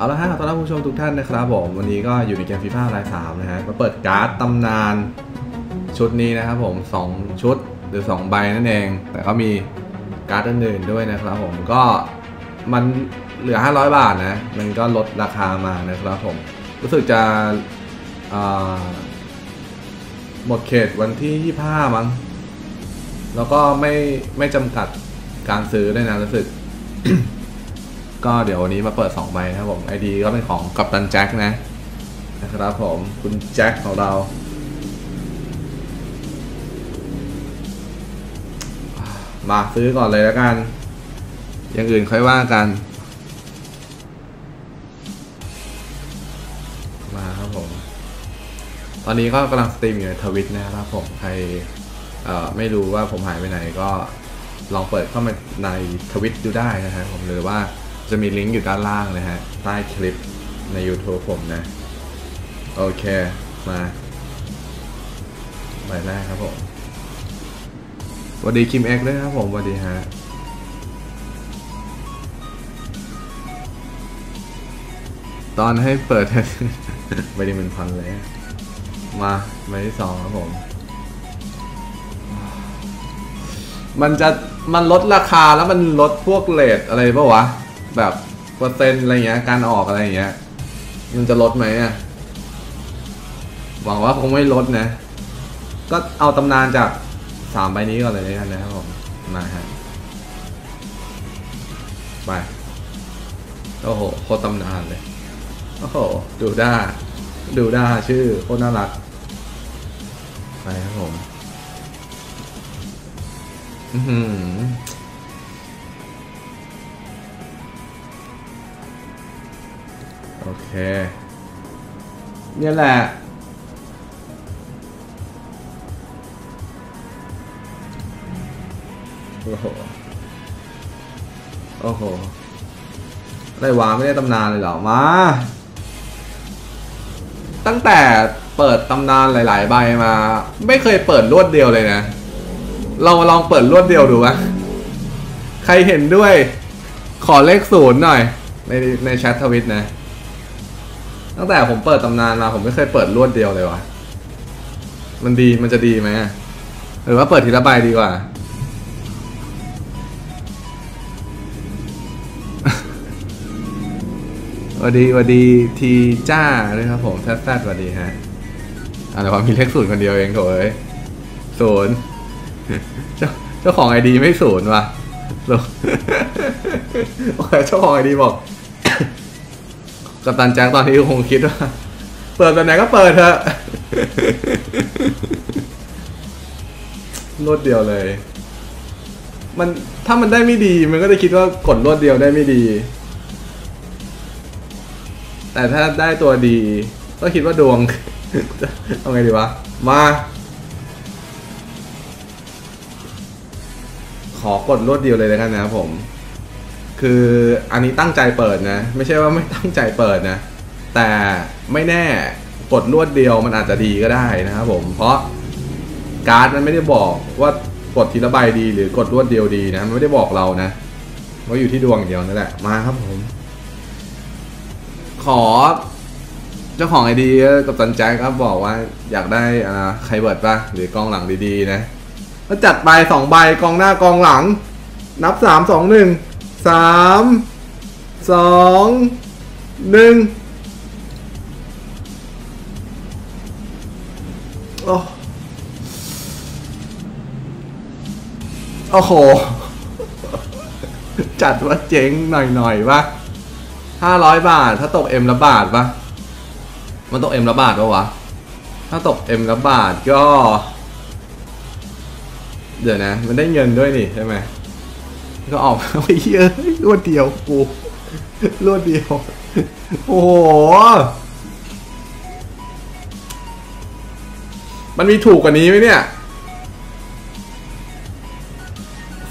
เอาละฮะต้อนรับผู้ชมทุกท่านนะครับผมวันนี้ก็อยู่ในเกมฟีฟ่าไลน์สามนะฮะมาเปิดการ์ดตำนานชุดนี้นะครับผม2ชุดหรือ 2 ใบนั่นเอง แต่ก็มีการ์ดอื่นๆด้วยนะครับผมก็มันเหลือ 500 บาทนะ มันก็ลดราคามานะครับผม รู้สึกจะหมดเขตวันที่ 25 มั้ง แล้วก็ไม่ไม่จำกัดการซื้อด้วยนะรู้สึก ก็เดี๋ยววันนี้มาเปิด2ใบนะครับผม ID ก็เป็นของกัปตันแจ็คนะนะครับผมคุณแจ็คของเรามาซื้อก่อนเลยแล้วกัน อย่างอื่นค่อยว่ากัน มาครับผม ตอนนี้ก็กำลังสตรีมอยู่ในทวิตนะครับผม ใครไม่รู้ว่าผมหายไปไหนก็ลองเปิดเข้ามาในทวิตดูได้นะฮะผมหรือว่า จะมีลิงก์อยู่ด้านล่างนะฮะ ใต้คลิปใน YouTube ผมนะ โอเค มาใบแรกครับผมสวัสดีคิมเอ็กด้วยครับผมสวัสดีฮะตอนให้เปิดไม่ได้เป็นพันเลยมาใบที่สองครับผม มันจะมันลดราคาแล้วมันลดพวกเลทอะไรปะวะ แบบเปอร์เซ็นต์อะไรเงี้ยการออกอะไรเงี้ย มันจะลดไหมอะหวังว่าคงไม่ลดนะ ก็เอาตำนานจากสามใบนี้ก่อนเลยนะครับนะครับผมมาฮะไปโอ้โหโคตรตำนานเลยโอ้โหดูด้าดูด้าชื่อโคตรน่ารักไปครับผม อือหือ เค เนี่ยแหละ โอ้โห โอ้โห อะไรวะไม่ได้ตำนานเลยเหรอ มา ตั้งแต่เปิดตำนานหลาย ๆ ใบมา ไม่เคยเปิดรวดเดียวเลยนะ เราลองเปิดรวดเดียวดูวะใครเห็นด้วย ขอเลขศูนย์หน่อย ในในแชททวิตนะ ตั้งแต่ผมเปิดตำนานมาผมไม่เคยเปิดรวดเดียวเลยวะมันดีมันจะดีไหมหรือว่าเปิดทีละใบดีกว่าสวัสดีสวัสดีทีจ้าด้วยครับผมแซดๆสวัสดีฮะอะไรวะมีเลขศูนย์คนเดียวเองโถเอ้ยศูนย์เจ้าเจ้าของไอดีไม่ศูนย์ว่ะโอเคเจ้าของไอดีบอก กัปตันแจ็คตอนนี้คงคิดว่า เปิดแบบไหนก็เปิดเถอะรวดเดียวเลย มันถ้ามันได้ไม่ดี มันก็จะคิดว่ากดรวดเดียวได้ไม่ดี แต่ถ้าได้ตัวดี ก็คิดว่าดวง เอาไงดีวะ มา ขอกดรวดเดียวเลยแล้วกันนะครับผม คืออันนี้ตั้งใจเปิดนะ ไม่ใช่ว่าไม่ตั้งใจเปิดนะ แต่ไม่แน่กดรวดเดียวมันอาจจะดีก็ได้นะครับผม เพราะการ์ดมันไม่ได้บอกว่ากดทีละใบดีหรือกดรวดเดียวดีนะมันไม่ได้บอกเรานะว่าอยู่ที่ดวงเดียวนั่นแหละมาครับผม ขอ เจ้าของไอดีกับตันแจ็คครับบอกว่าอยากได้อ่าใครเบิร์ดป่ะหรือกองหลังดีๆนะแล้วจัดไปสองใบกองหน้ากองหลัง นับสามสองหนึ่ง สามสองหนึ่งโอ้โอ้โห จัดว่าเจ๊งหน่อยๆปะห้าร้อยบาท ถ้าตกเอ็มละบาทปะมันตกเอ็มละบาทปะวะ ถ้าตกเอ็มละบาทก็ เดี๋ยวนะ มันได้เงินด้วยนี่ใช่ไหม ก็ออกมาเยอะรวดเดียวกูรวดเดียว โอ้โห มันมีถูกกว่านี้ไหมเนี่ย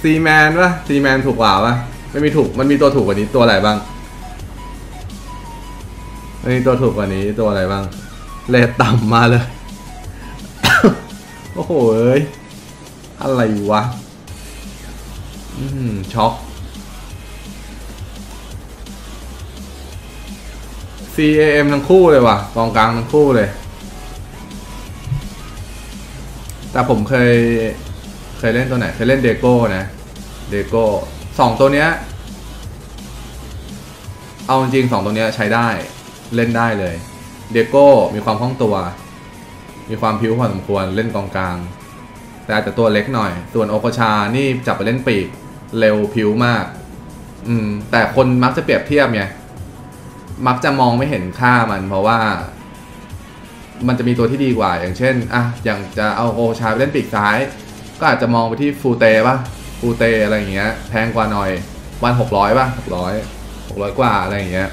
ซีแมนปะซีแมนถูกกว่าปะไม่มีถูก มันมีตัวถูกกว่านี้ตัวอะไรบ้างมันมีตัวถูกกว่านี้ตัวอะไรบ้าง เลทต่ำมาเลย โอ้โหเอ้ย อะไรวะ อืม ช็อก CAM ทั้งคู่เลยว่ะกองกลางทั้งคู่เลย แต่ผมเคย เคยเล่นตัวไหน เคยเล่นเดโก้นะ เดโก้สองตัวเนี้ย เอาจริงสองตัวเนี้ยใช้ได้ เล่นได้เลย เดโก้มีความคล่องตัว มีความพิ้วพอสมควร เล่นกองกลาง แต่อาจจะตัวเล็กหน่อย ส่วนโอโคชานี่จับไปเล่นปีก เร็วพิ้วมาก อืม แต่คนมักจะเปรียบเทียบไงมักจะมองไม่เห็นค่ามัน เพราะว่า มันจะมีตัวที่ดีกว่า อย่างเช่นอะอย่างจะเอาโอชาไปเล่นปีกซ้าย ก็อาจจะมองไปที่ฟูเตป่ะฟูเตอะไรอย่างเงี้ยแพงกว่าหน่อยวันหกร้อยป่ะหกร้อยหกร้อยกว่าอะไรอย่างเงี้ย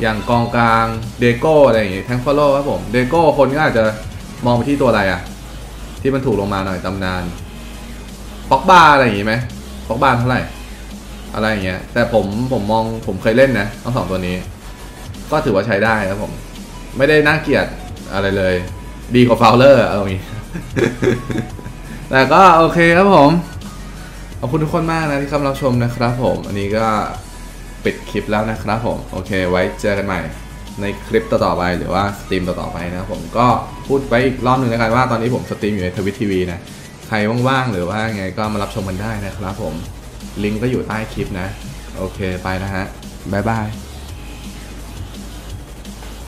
อย่างกองกลางเดโก้อะไรอย่างเงี้ยแทงฟอลโล่ครับผมเดโก้คนก็อาจจะมองไปที่ตัวอะไรอะ ที่มันถูกลงมาหน่อยตำนานป็อกบาอะไรอย่างงี้ไหมป็อกบาเท่าไหร่ อะไรอย่างเงี้ย แต่ผมผมมองผมเคยเล่นนะทั้งสองตัวนี้ ก็ถือว่าใช้ได้ครับผม ไม่ได้น่าเกลียดอะไรเลย ดีกว่าฟาวเลอร์เอาอย่างงี้ แต่ก็โอเคครับผมขอบคุณทุกคนมากนะที่เข้ามารับชมนะครับผม อันนี้ก็ปิดคลิปแล้วนะครับผม โอเค ไว้เจอกันใหม่ ในคลิปต่อๆไปหรือว่าสตรีมต่อๆไปนะผมก็พูดไว้อีกรอบหนึ่งแล้วกันว่าตอนนี้ผมสตรีมอยู่ในทวิตทีวีนะใครว่างๆหรือว่าไงก็มารับชมกันได้นะครับผมลิงก์ก็อยู่ใต้คลิปนะ โอเคไปนะฮะบ๊ายบาย